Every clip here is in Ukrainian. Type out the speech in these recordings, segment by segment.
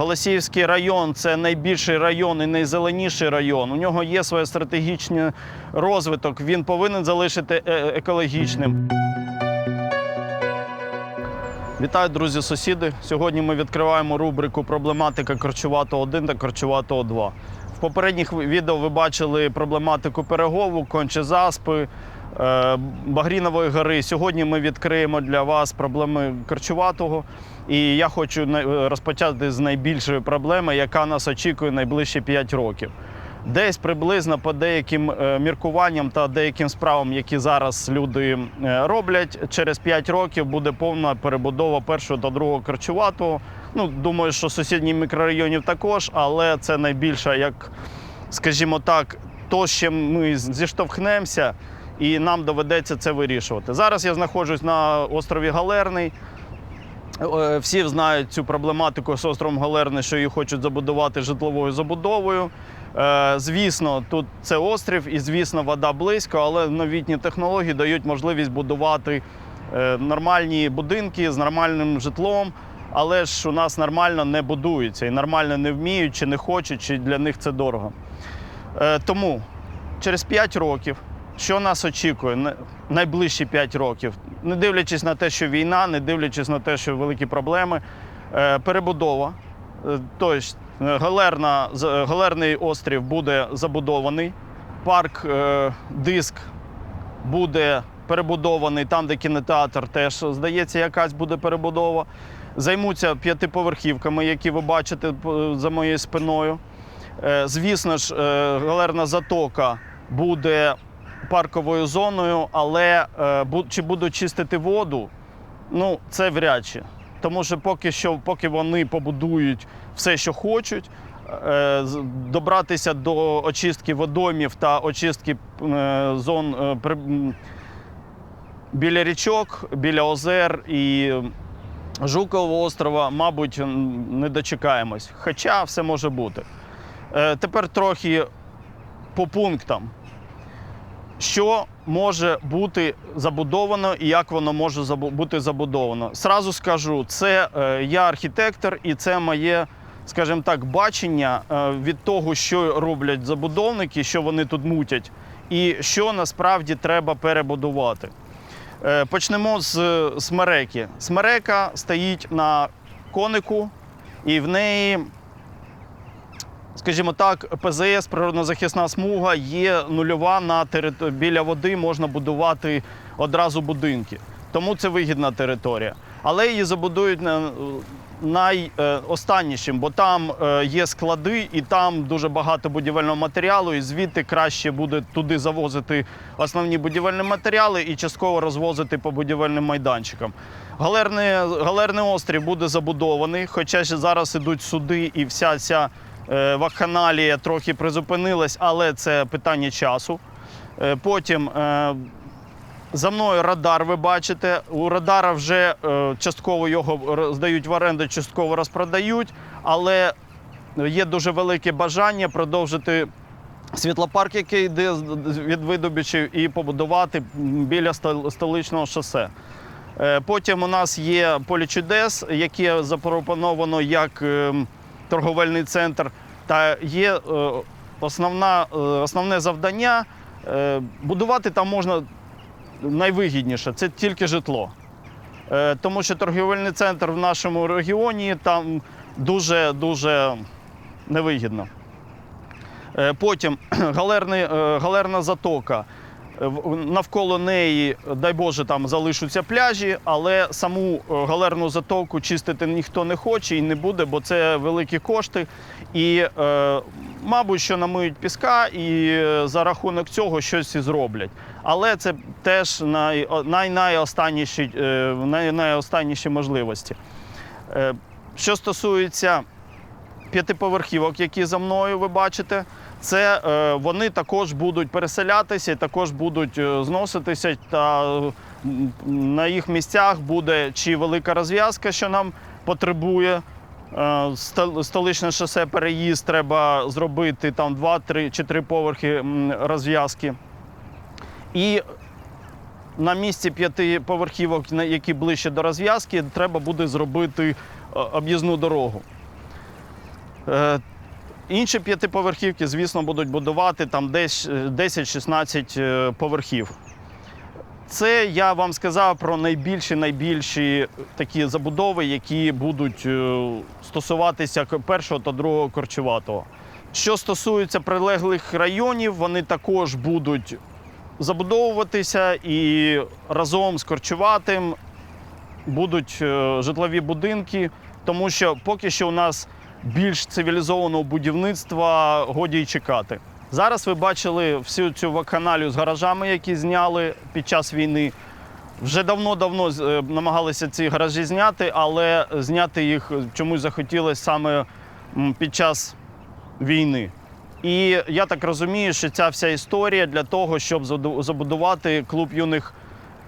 Голосіївський район це найбільший район і найзеленіший район. У нього є своє стратегічний розвиток. Він повинен залишити е- екологічним. Вітаю, друзі, сусіди. Сьогодні ми відкриваємо рубрику Проблематика корчуватого 1 та корчуватого 2. В попередніх відео ви бачили проблематику перегову, конче заспи, Багрінової гори. Сьогодні ми відкриємо для вас проблеми корчуватого. І я хочу розпочати з найбільшої проблеми, яка нас очікує найближчі 5 років. Десь приблизно по деяким е, міркуванням та деяким справам, які зараз люди е, роблять, через 5 років буде повна перебудова першого та другого корчуватого. Ну, думаю, що сусідніх мікрорайонів також, але це найбільше, як, скажімо так, то, з чим ми зіштовхнемося, і нам доведеться це вирішувати. Зараз я знаходжусь на острові Галерний. Е, Всі знають цю проблематику з островом Галерний, що її хочуть забудувати житловою забудовою. Е, Звісно, тут це острів, і звісно, вода близько, але новітні технології дають можливість будувати е, нормальні будинки з нормальним житлом. Але ж у нас нормально не будуються і нормально не вміють, чи не хочуть, чи для них це дорого. Тому через 5 років, що нас очікує найближчі 5 років, не дивлячись на те, що війна, не дивлячись на те, що великі проблеми, е, перебудова. Е, Тобто е, галерна, галерний острів буде забудований, парк диск буде перебудований там, де кінотеатр, теж здається, якась буде перебудова. Займуться п'ятиповерхівками, які ви бачите за моєю спиною. Звісно ж, галерна затока буде парковою зоною, але е, чи будуть чистити воду, ну це вряд чи. Тому що поки що, поки вони побудують все, що хочуть, е, добратися до очистки водоймів та очистки е, зон біля річок, біля озер і Жукового острова, мабуть, не дочекаємось. Хоча все може бути. Тепер трохи по пунктам. Що може бути забудовано і як воно може бути забудовано? Сразу скажу, це е, я архітектор, і це моє, скажімо так, бачення е, від того, що роблять забудовники, що вони тут мутять, і що насправді треба перебудувати. Е, Почнемо з смереки. Смерека стоїть на конику, і в неї, скажімо так, ПЗС, природно-захисна смуга, є нульова на територ... біля води можна будувати одразу будинки. Тому це вигідна територія. Але її забудують на найостаннішим, бо там е, є склади, і там дуже багато будівельного матеріалу, і звідти краще буде туди завозити основні будівельні матеріали і частково розвозити по будівельним майданчикам. Галерний, галерний острів буде забудований, хоча зараз ідуть суди, і вся ця е, вакханалія трохи призупинилась, але це питання часу. Е, потім е, за мною радар, ви бачите. У радара вже е, частково його здають в оренду, частково розпродають, але є дуже велике бажання продовжити світлопарк, який йде від видобичів, і побудувати біля столичного шосе. Е, Потім у нас є поле чудес, яке запропоновано як е, торговельний центр. Та є е, основна, е, основне завдання. е, Будувати там можна найвигідніше це тільки житло. Тому що торгівельний центр в нашому регіоні там дуже-дуже невигідно. Потім галерний, галерна затока. Е, Навколо неї, дай Боже, там залишаться пляжі, але саму е, галерну затоку чистити ніхто не хоче і не буде, бо це великі кошти. І, е, мабуть, що намиють піска і е, за рахунок цього щось і зроблять. Але це теж най, най, найостанніші, най, найостанніші можливості. Е, Що стосується п'ятиповерхівок, які за мною ви бачите, це е, вони також будуть переселятися, і також будуть е, зноситися. Та на їх місцях буде чи велика розв'язка, що нам потребує. е, Столичне шосе переїзд треба зробити там два, три чи три поверхи розв'язки. І на місці п'ятиповерхівок, на- які ближче до розв'язки, треба буде зробити об'їзну дорогу. Е, Інші п'ятиповерхівки, звісно, будуть будувати там десь е, 10-16 е, поверхів. Це я вам сказав про найбільші найбільші такі забудови, які будуть е, стосуватися першого та другого корчуватого. Що стосується прилеглих районів, вони також будуть забудовуватися і разом з корчуватим будуть е, житлові будинки, тому що поки що у нас більш цивілізованого будівництва годі й чекати. Зараз ви бачили всю цю вакханалію з гаражами, які зняли під час війни. Вже давно-давно е, намагалися ці гаражі зняти, але зняти їх чомусь захотілося саме під час війни. І я так розумію, що ця вся історія для того, щоб забудувати клуб юних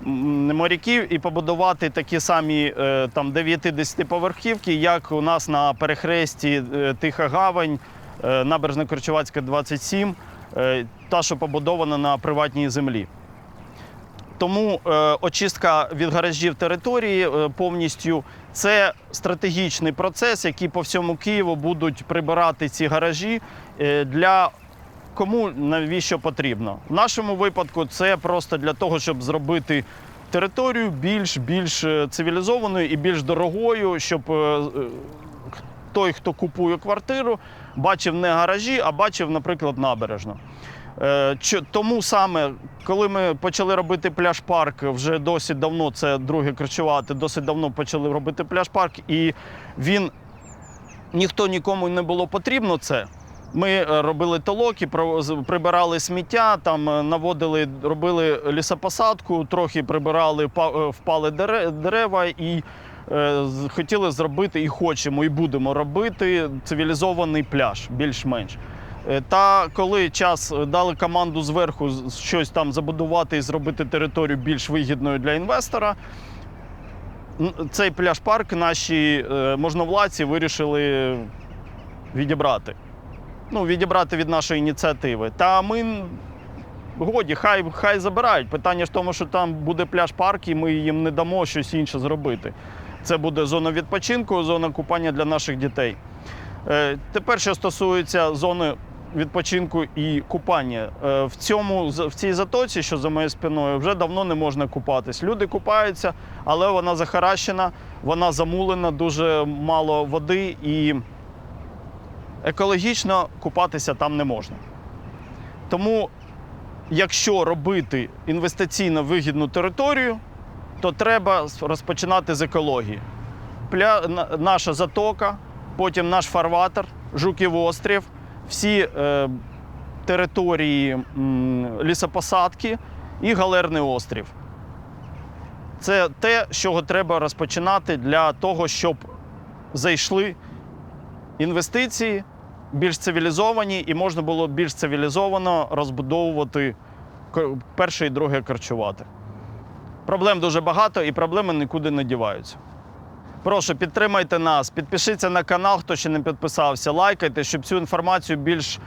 моряків і побудувати такі самі е, там 9-10 поверхівки, як у нас на перехресті е, Тиха Гавань, е, Набережно-Корчувацька, 27, е, та, що побудована на приватній землі. Тому очистка від гаражів території повністю це стратегічний процес, який по всьому Києву будуть прибирати ці гаражі для кому навіщо потрібно. В нашому випадку це просто для того, щоб зробити територію більш більш е, цивілізованою і більш дорогою, щоб е, е, той, хто купує квартиру, бачив не гаражі, а бачив, наприклад, набережну. Тому саме, коли ми почали робити пляж-парк, вже досить давно це друге кричувати, досить давно почали робити пляж-парк, і він ніхто нікому не було потрібно це. Ми е, робили толоки, прибирали сміття, там е, наводили, робили лісопосадку, трохи прибирали е, впали дерева і хотіли зробити, і хочемо, і будемо робити цивілізований пляж, більш-менш. Та коли час дали команду зверху щось там забудувати і зробити територію більш вигідною для інвестора, цей пляж-парк наші можновладці вирішили відібрати. Ну, відібрати від нашої ініціативи. Та ми годі, хай, хай забирають. Питання в тому, що там буде пляж-парк, і ми їм не дамо щось інше зробити. Це буде зона відпочинку, зона купання для наших дітей. Е, Тепер, що стосується зони відпочинку і купання, Е, в, цьому, в цій затоці, що за моєю спиною, вже давно не можна купатись. Люди купаються, але вона захаращена, вона замулена, дуже мало води і екологічно купатися там не можна. Тому, якщо робити інвестиційно вигідну територію, то треба розпочинати з екології. Пля... Наша затока, потім наш фарватер, Жуків острів, всі е, території м, лісопосадки і Галерний острів. Це те, з чого треба розпочинати для того, щоб зайшли інвестиції більш цивілізовані, і можна було більш цивілізовано розбудовувати перше і друге харчувати. Проблем дуже багато, і проблеми нікуди не діваються. Прошу, підтримайте нас, підпишіться на канал, хто ще не підписався, лайкайте, щоб цю інформацію більш,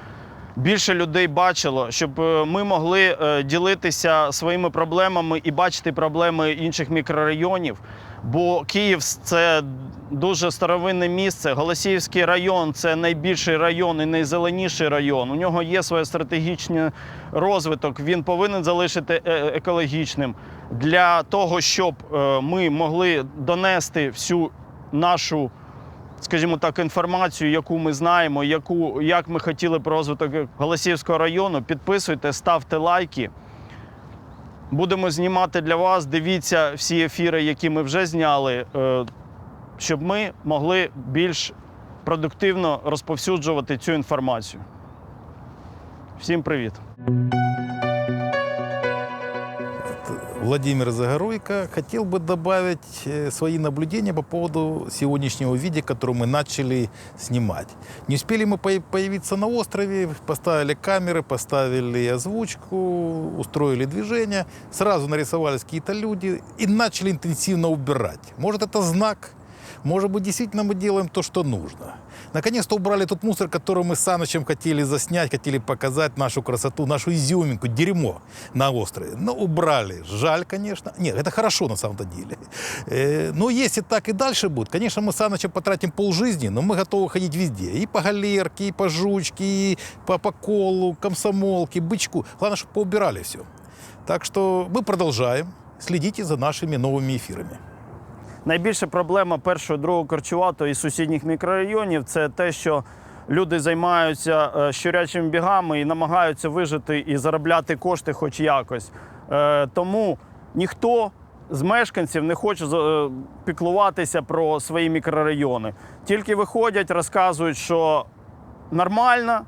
більше людей бачило, щоб е, ми могли е, ділитися своїми проблемами і бачити проблеми інших мікрорайонів. Бо Київ це дуже старовинне місце. Голосіївський район це найбільший район і найзеленіший район. У нього є своє стратегічний розвиток. Він повинен залишити е, екологічним для того, щоб ми могли донести всю нашу, скажімо так, інформацію, яку ми знаємо, яку як ми хотіли про розвиток Голосіївського району. Підписуйте, ставте лайки. Будемо знімати для вас. Дивіться всі ефіри, які ми вже зняли, е, щоб ми могли більш продуктивно розповсюджувати цю інформацію. Всім привіт! Владимир Загоруйко. Хотел бы добавить э, свои наблюдения по поводу сегодняшнего видео, которое мы начали снимать. Не успели мы по- появиться на острове, поставили камеры, поставили озвучку, устроили движение, сразу нарисовались какие-то люди и начали интенсивно убирать. Может, это знак? Может быть, действительно мы делаем то, что нужно. Наконец-то убрали тот мусор, который мы с Санычем хотели заснять, хотели показать нашу красоту, нашу изюминку, дерьмо на острове. Но убрали. Жаль, конечно. Нет, это хорошо на самом-то деле. Э, Но если так и дальше будет, конечно, мы с Санычем потратим полжизни, но мы готовы ходить везде. И по галерке, и по жучке, и по, по колу, комсомолке, бычку. Главное, чтобы поубирали все. Так что мы продолжаем. Следите за нашими новыми эфирами. Найбільша проблема першого другого корчуватого і сусідніх мікрорайонів це те, що люди займаються е, щурячими бігами і намагаються вижити і заробляти кошти хоч якось. Е, Тому ніхто з мешканців не хоче е, піклуватися про свої мікрорайони. Тільки виходять, розказують, що нормально,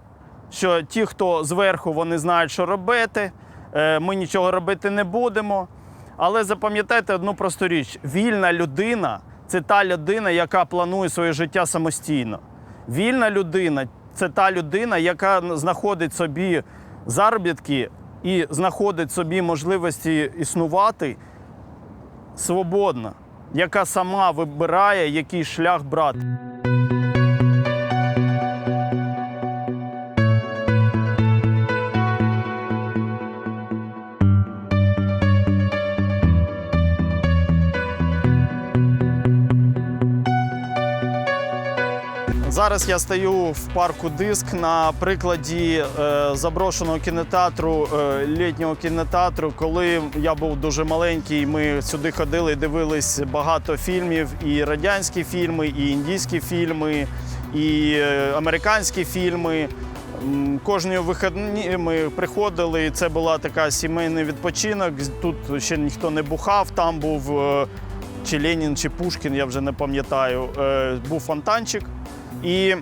що ті, хто зверху, вони знають, що робити. Ми нічого робити не будемо. Але запам'ятайте одну просту річ: вільна людина це та людина, яка планує своє життя самостійно. Вільна людина це та людина, яка знаходить собі заробітки і знаходить собі можливості існувати свободно, яка сама вибирає, який шлях брати. Зараз я стою в парку Диск на прикладі е, заброшеного кінотеатру, е, літнього кінотеатру. Коли я був дуже маленький, ми сюди ходили дивились багато фільмів, і радянські фільми, і індійські фільми, і е, американські фільми. Кожні вихідні ми приходили, і це була така сімейний відпочинок. Тут ще ніхто не бухав. Там був чи Ленін, чи Пушкін, я вже не пам'ятаю. Був фонтанчик. І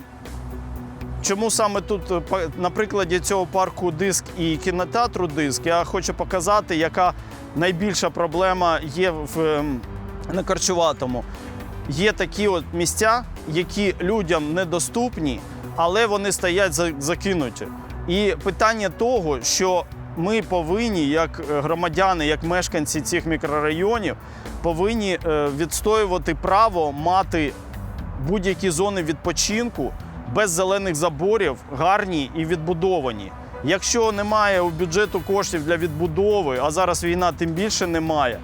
чому саме тут, е, на прикладі цього парку диск і кінотеатру диск, я хочу показати, яка найбільша проблема є в ем, на Карчуватому. Є такі от місця, які людям недоступні, але вони стоять закинуті. І питання того, що ми повинні, як е, громадяни, як мешканці цих мікрорайонів, повинні е, відстоювати право мати будь-які зони відпочинку без зелених заборів, гарні і відбудовані. Якщо немає у бюджету коштів для відбудови, а зараз війна тим більше немає,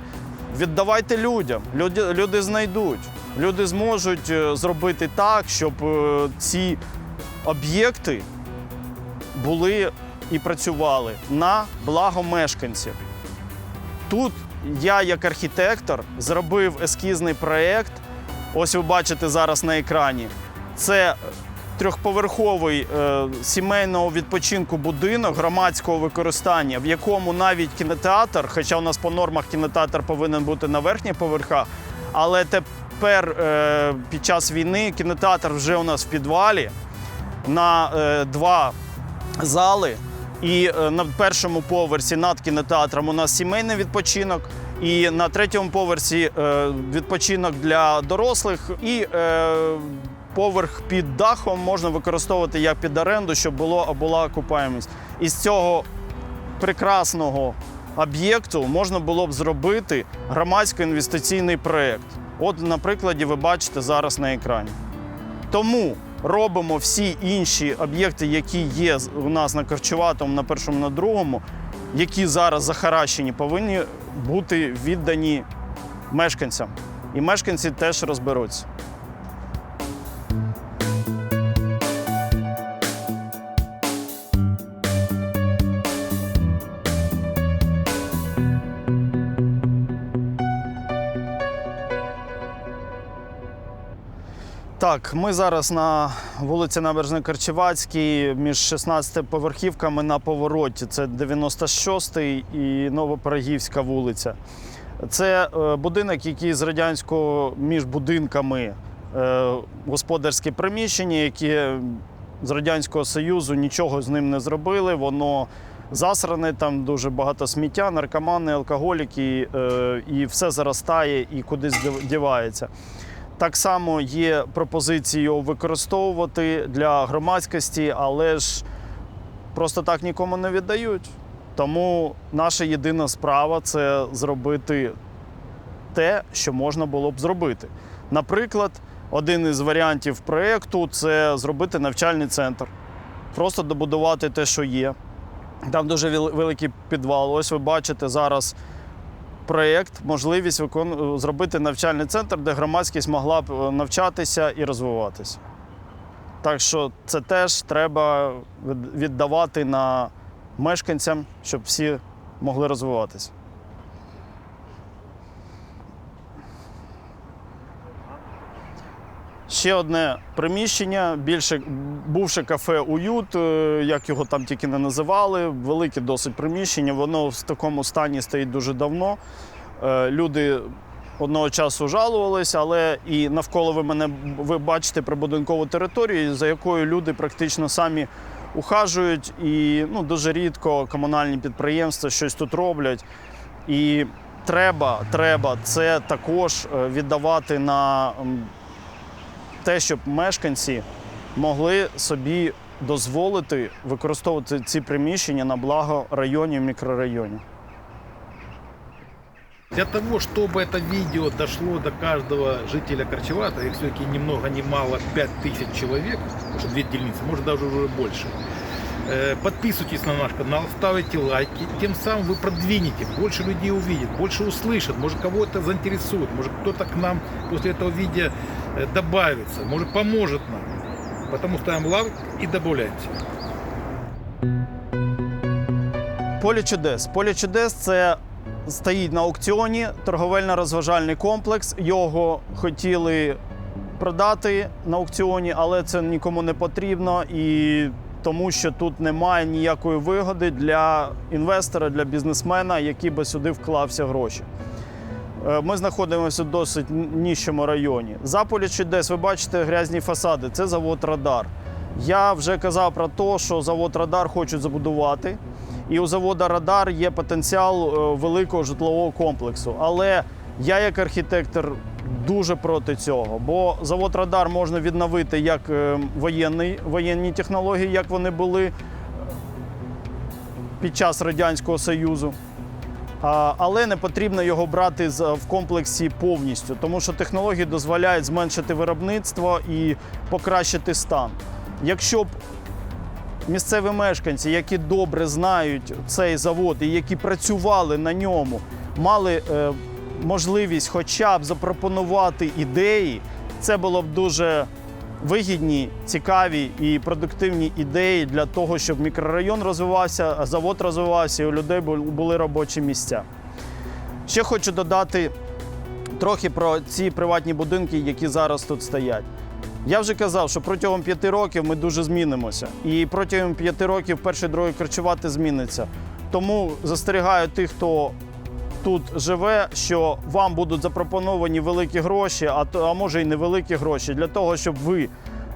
віддавайте людям. Люди, люди знайдуть. Люди зможуть е, зробити так, щоб е, ці об'єкти були і працювали на благо мешканців. Тут я, як архітектор, зробив ескізний проєкт. Ось ви бачите зараз на екрані. Це трьохповерховий е, сімейного відпочинку будинок громадського використання, в якому навіть кінотеатр, хоча у нас по нормах кінотеатр повинен бути на верхніх поверхах, але тепер е, під час війни кінотеатр вже у нас в підвалі на е, два зали. І е, на першому поверсі над кінотеатром у нас сімейний відпочинок. І на третьому поверсі е, відпочинок для дорослих. І е, поверх під дахом можна використовувати як під оренду, щоб було, була окупаємість. Із цього прекрасного об'єкту можна було б зробити громадсько-інвестиційний проєкт. От, на прикладі, ви бачите зараз на екрані. Тому робимо всі інші об'єкти, які є у нас на Корчуватому, на першому, на другому, які зараз захаращені, повинні бути віддані мешканцям. І мешканці теж розберуться. Так, ми зараз на вулиці Набережний Карчевацькій між 16 поверхівками на повороті. Це 96-й і Новопирогівська вулиця. Це е, будинок, який з радянського між будинками е, господарське приміщення, яке з Радянського Союзу нічого з ним не зробили. Воно засране, там дуже багато сміття, наркомани, алкоголіки, е, і все заростає і кудись дівається. Так само є пропозиції його використовувати для громадськості, але ж просто так нікому не віддають. Тому наша єдина справа це зробити те, що можна було б зробити. Наприклад, один із варіантів проєкту це зробити навчальний центр. Просто добудувати те, що є. Там дуже великий підвал. Ось ви бачите зараз проєкт, можливість викон... зробити навчальний центр, де громадськість могла б е, навчатися і розвиватися. Так що це теж треба віддавати на мешканцям, щоб всі могли розвиватися. Ще одне приміщення, більше бувше кафе Уют, е, як його там тільки не називали. Велике досить приміщення. Воно в такому стані стоїть дуже давно. Е, Люди одного часу жалувалися, але і навколо ви мене ви бачите прибудинкову територію, за якою люди практично самі ухажують, і ну, дуже рідко комунальні підприємства щось тут роблять. І треба, треба це також е, віддавати на те, щоб мешканці могли собі дозволити використовувати ці приміщення на благо районів, мікрорайонів. Для того, чтобы это видео дошло до каждого жителя Корчевата, их все-таки ни много ни мало 5000 человек, потому что две дельницы, может даже уже больше, э, подписывайтесь на наш канал, ставите лайки, тем самым вы продвинете, больше людей увидит, больше услышит, может кого-то заинтересует, может кто-то к нам после этого видео э, добавится, может поможет нам. Потому ставим лайк и добавляемся. Поле чудес. Поле чудес це стоїть на аукціоні, торговельно-розважальний комплекс. Його хотіли продати на аукціоні, але це нікому не потрібно і тому, що тут немає ніякої вигоди для інвестора, для бізнесмена, який би сюди вклався гроші. Е, Ми знаходимося в досить ніщому районі. За поле чудес ви бачите грязні фасади. Це завод Радар. Я вже казав про те, що завод Радар хочуть забудувати. І у заводу Радар є потенціал е, великого житлового комплексу. Але я, як архітектор, дуже проти цього. Бо завод Радар можна відновити як е, воєнний, воєнні технології, як вони були під час Радянського Союзу. Але не потрібно його брати в комплексі повністю, тому що технології дозволяють зменшити виробництво і покращити стан. Якщо б місцеві мешканці, які добре знають цей завод і які працювали на ньому, мали е, можливість хоча б запропонувати ідеї, це було б дуже вигідні, цікаві і продуктивні ідеї для того, щоб мікрорайон розвивався, завод розвивався, і у людей були робочі місця. Ще хочу додати трохи про ці приватні будинки, які зараз тут стоять. Я вже казав, що протягом п'яти років ми дуже змінимося. І протягом п'яти років перший другий харчувати зміниться. Тому застерігаю тих, хто тут живе, що вам будуть запропоновані великі гроші, а, то- а може й невеликі гроші, для того, щоб ви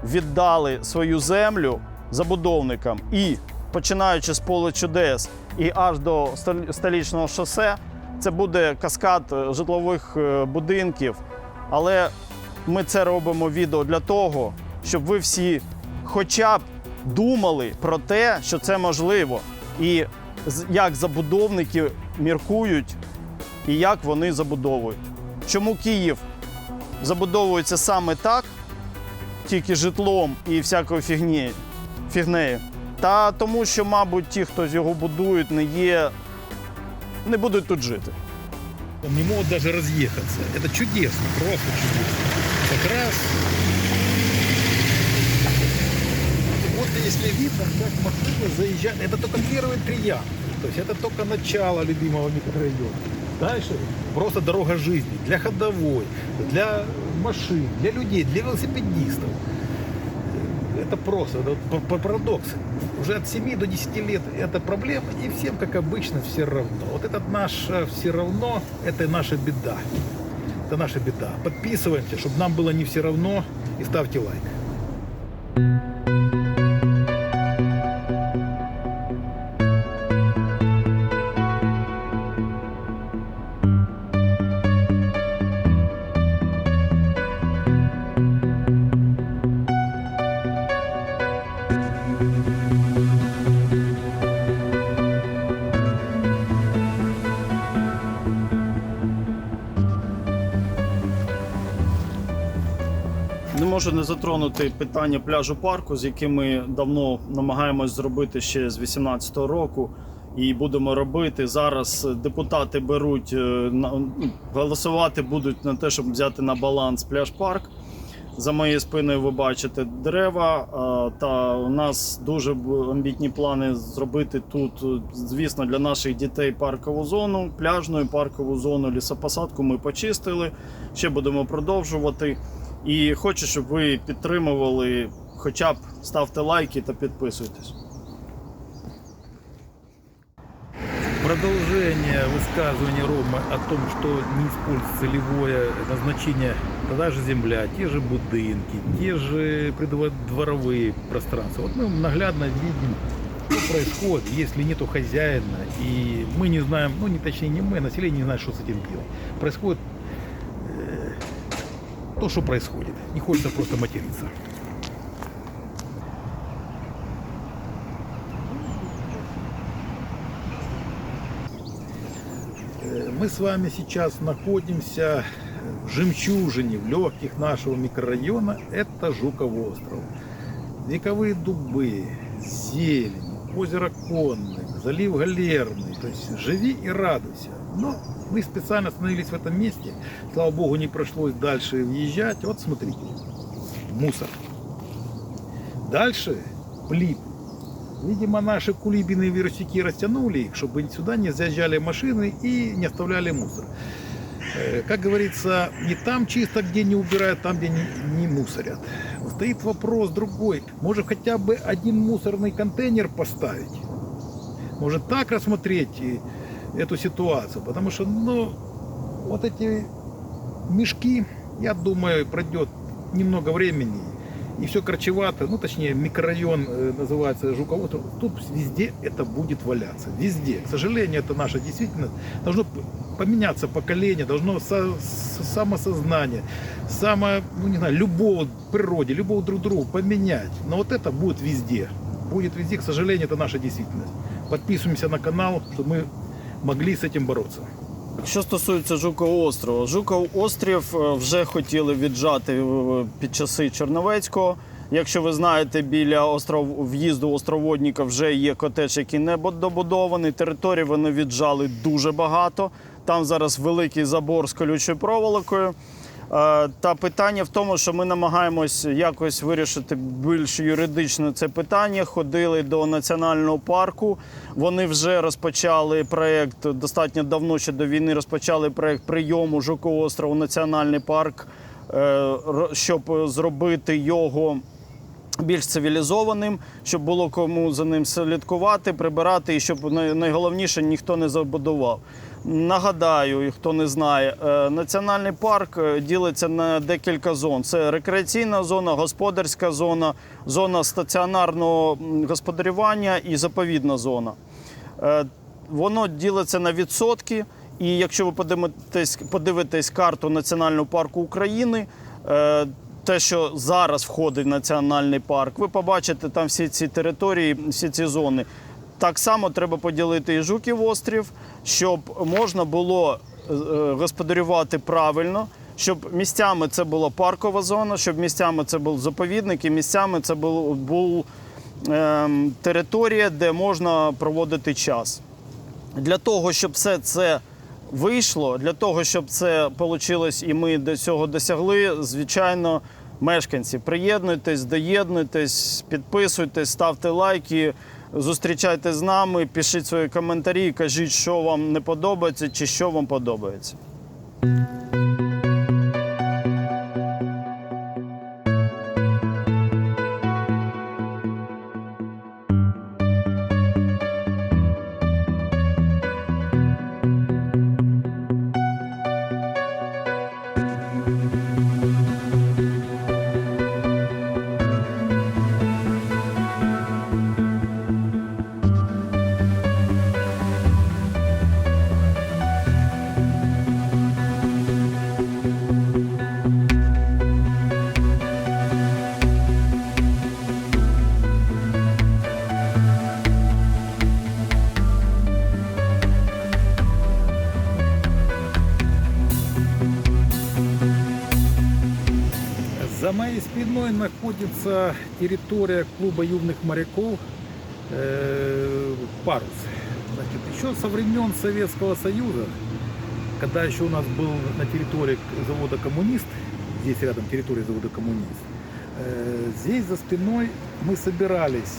віддали свою землю забудовникам і починаючи з поле чудес і аж до стол- столічного шосе, це буде каскад е, житлових е, будинків. Але ми це робимо відео для того, щоб ви всі хоча б думали про те, що це можливо, і як забудовники міркують, і як вони забудовують. Чому Київ забудовується саме так, тільки житлом і всякою фігні, фігнею? Та тому, що, мабуть, ті, хто його будують, не є, не будуть тут жити. Не могут даже разъехаться. Это чудесно, просто чудесно. Как раз вот если видно, как машины заезжают, это только первый триянг. То есть это только начало любимого микрорайона. Дальше просто дорога жизни для ходовой, для машин, для людей, для велосипедистов. Это просто это парадокс. Уже от 7 до 10 лет это проблема, и всем, как обычно, все равно. Вот этот наш все равно, это наша беда. Это наша беда. Подписываемся, чтобы нам было не все равно, и ставьте лайк. Можу не затронути питання пляжу парку, з яким ми давно намагаємось зробити ще з 2018 року. І будемо робити зараз. Депутати беруть е, ну, голосувати будуть на те, щоб взяти на баланс пляж парк. За моєю спиною ви бачите дерева. е, Та у нас дуже амбітні плани зробити тут, е, звісно, для наших дітей паркову зону, пляжну і паркову зону, лісопосадку ми почистили. Ще будемо продовжувати. І хочу, щоб ви підтримували, хоча б ставте лайки та підписуйтесь. Продолжение высказывания Ромы о том, что не используется целевое назначение, тогда же земля, те же будинки, те же придворовые пространства. Вот мы наглядно видим, что происходит, если нету хозяина, и мы не знаем, ну не точнее не мы, население не знает, что с этим делать. Происходит э, то, что происходит. Не хочется просто материться. Э, Мы с вами сейчас находимся в жемчужине, в легких нашего микрорайона. Это Жуков остров. Вековые дубы, зелень, озеро Конный, залив Галерный. То есть живи и радуйся. Но мы специально остановились в этом месте. Слава богу, не пришлось дальше въезжать. Вот смотрите, мусор. Дальше плиты. Видимо, наши кулибины и вирусики растянули их, чтобы сюда не заезжали машины и не оставляли мусор. Э, Как говорится, не там чисто, где не убирают, там, где не, не мусорят. Стоит вопрос другой. Может, хотя бы один мусорный контейнер поставить? Может, так рассмотреть эту ситуацию? Потому что, ну, вот эти мешки, я думаю, пройдет немного времени, и все корчевато, ну точнее микрорайон э, называется Жуков остров, тут везде это будет валяться, везде. К сожалению, это наша действительность. Должно поменяться поколение, должно со- с- самосознание, само, ну не знаю, любого природе, любого друг другу поменять. Но вот это будет везде. Будет везде, к сожалению, это наша действительность. Подписываемся на канал, чтобы мы могли с этим бороться. Що стосується Жукового острова, Жуков острів е, вже хотіли віджати е, під часи Чорновецького. Якщо ви знаєте, біля остров в'їзду островодніка вже є котедж, який не добудований. Території вони віджали дуже багато. Там зараз великий забор з колючою проволокою. Е, Та питання в тому, що ми намагаємось якось вирішити більш юридично це питання. Ходили до національного парку. Вони вже розпочали проєкт достатньо давно, ще до війни розпочали проєкт прийому Жукового острову Національний парк, е, щоб зробити його більш цивілізованим, щоб було кому за ним слідкувати, прибирати, і щоб найголовніше ніхто не забудував. Нагадаю, хто не знає, е, національний парк е, ділиться на декілька зон: це рекреаційна зона, господарська зона, зона стаціонарного господарювання і заповідна зона. Е, Воно ділиться на відсотки. І якщо ви подивитесь, подивитесь карту Національного парку України, те, що зараз входить в національний парк, ви побачите там всі ці території, всі ці зони. Так само треба поділити і Жуків острів, щоб можна було е, е, господарювати правильно, щоб місцями це була паркова зона, щоб місцями це був заповідник, і місцями це був, був ем, територія, де можна проводити час. Для того, щоб все це вийшло, для того, щоб це вийшло і ми до цього досягли, звичайно, мешканці, приєднуйтесь, доєднуйтесь, підписуйтесь, ставте лайки, зустрічайте з нами, пишіть свої коментарі, кажіть, що вам не подобається чи що вам подобається. находится территория клуба юных моряков э, «Парус». Значит, еще со времен Советского Союза, когда еще у нас был на территории завода «Коммунист», здесь рядом территория завода «Коммунист», э, здесь за спиной мы собирались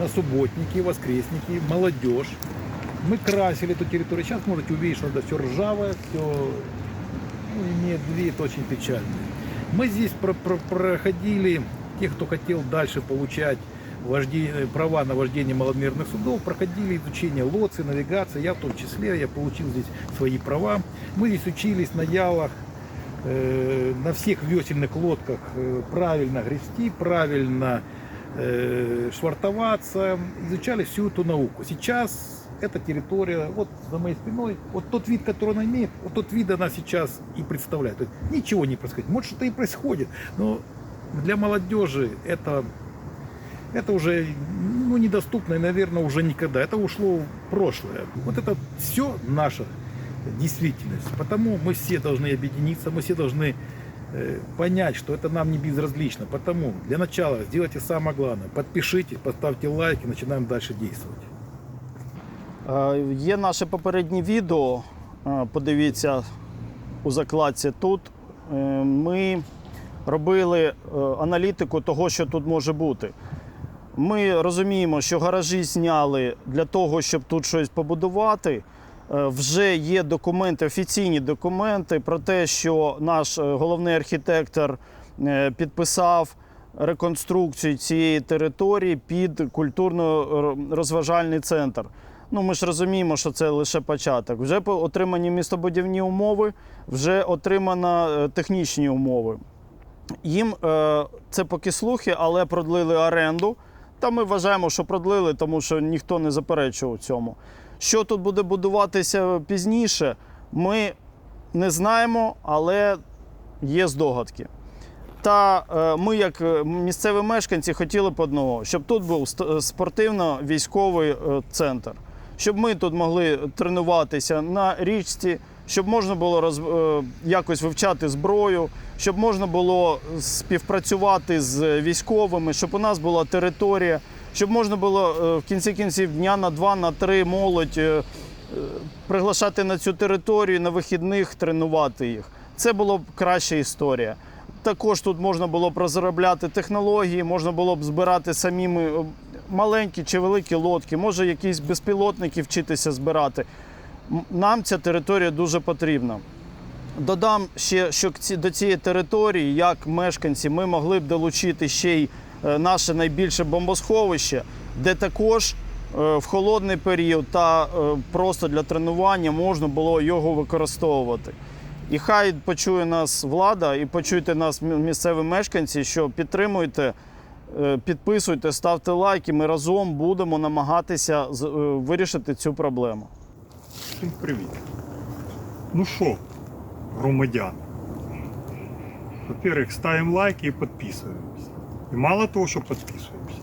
на субботники, воскресники, молодежь. Мы красили эту территорию. Сейчас можете увидеть, что это все ржавое, все ну, имеет вид очень печальный. Мы здесь про- про- проходили, те, кто хотел дальше получать вожде- права на вождение маломерных судов, проходили изучение лоци, навигации, я в том числе, я получил здесь свои права. Мы здесь учились на ялах, э, на всех весельных лодках э, правильно грести, правильно э, швартоваться, изучали всю эту науку. Сейчас эта территория, вот за моей спиной, вот тот вид, который она имеет, вот тот вид она сейчас и представляет. То есть ничего не происходит. Может, что-то и происходит, но для молодежи это, это уже ну, недоступно и, наверное, уже никогда. Это ушло в прошлое. Вот это все наша действительность. Потому мы все должны объединиться, мы все должны э, понять, что это нам не безразлично. Потому для начала сделайте самое главное. Подпишитесь, поставьте лайки, начинаем дальше действовать. Е, Є наше попереднє відео. е, Подивіться у закладці тут. Е, Ми робили е, аналітику того, що тут може бути. Ми розуміємо, що гаражі зняли для того, щоб тут щось побудувати. Е, Вже є документи, офіційні документи про те, що наш е, головний архітектор підписав реконструкцію цієї території під культурно-розважальний центр. Ну, ми ж розуміємо, що це лише початок. Вже отримані містобудівні умови, вже отримано технічні умови. Їм е, це поки слухи, але продлили оренду. Та ми вважаємо, що продлили, тому що ніхто не заперечував цьому. Що тут буде будуватися пізніше, ми не знаємо, але є здогадки. Та е, ми, як е, місцеві мешканці, хотіли б одного, щоб тут був спортивно-військовий центр, щоб ми тут могли тренуватися на річці, щоб можна було роз, якось вивчати зброю, щоб можна було співпрацювати з військовими, щоб у нас була територія, щоб можна було е, в кінці кінців дня на два, на три молодь е, е, приглашати на цю територію на вихідних, тренувати їх. Це була б краща історія. Також тут можна було б розробляти технології, можна було б збирати е, маленькі чи великі лодки, може якісь безпілотники вчитися збирати. Нам ця територія дуже потрібна. Додам ще, що до цієї території, як мешканці, ми могли б долучити ще й е, наше найбільше бомбосховище, де також е, в холодний період та е, просто для тренування можна було його використовувати. І хай почує нас влада і почуйте нас місцеві мешканці, що підтримуйте, підписуйте, ставте лайки. Ми разом будемо намагатися вирішити цю проблему. Всім привіт. Ну що, громадяни? Во-первых, ставим лайки и подписываемся. И мало того, что подписываемся,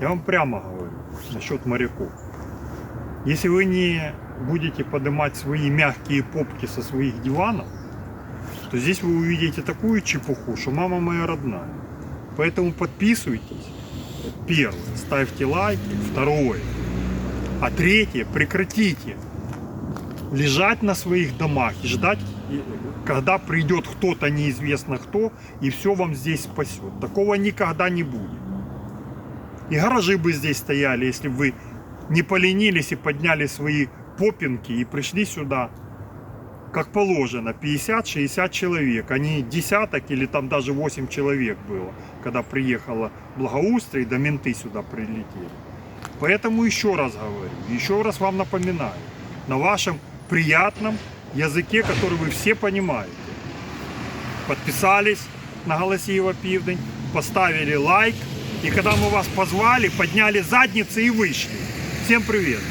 я вам прямо говорю насчет моряков. Если вы не будете поднимать свои мягкие попки со своих диванов, то здесь вы увидите такую чепуху, что мама моя родная. Поэтому подписывайтесь. Первое, ставьте лайки. Второе, а третье, прекратите лежать на своих домах и ждать, когда придет кто-то неизвестно кто и все вам здесь спасет. Такого никогда не будет. И гаражи бы здесь стояли, если бы вы не поленились и подняли свои попинки и пришли сюда, как положено, 50-60 человек, а не десяток или там даже 8 человек было, когда приехала благоустрой, да менты сюда прилетели. Поэтому еще раз говорю, еще раз вам напоминаю, на вашем приятном языке, который вы все понимаете. Подписались на Голосиева Пивдень, поставили лайк, и когда мы вас позвали, подняли задницы и вышли. Всем привет!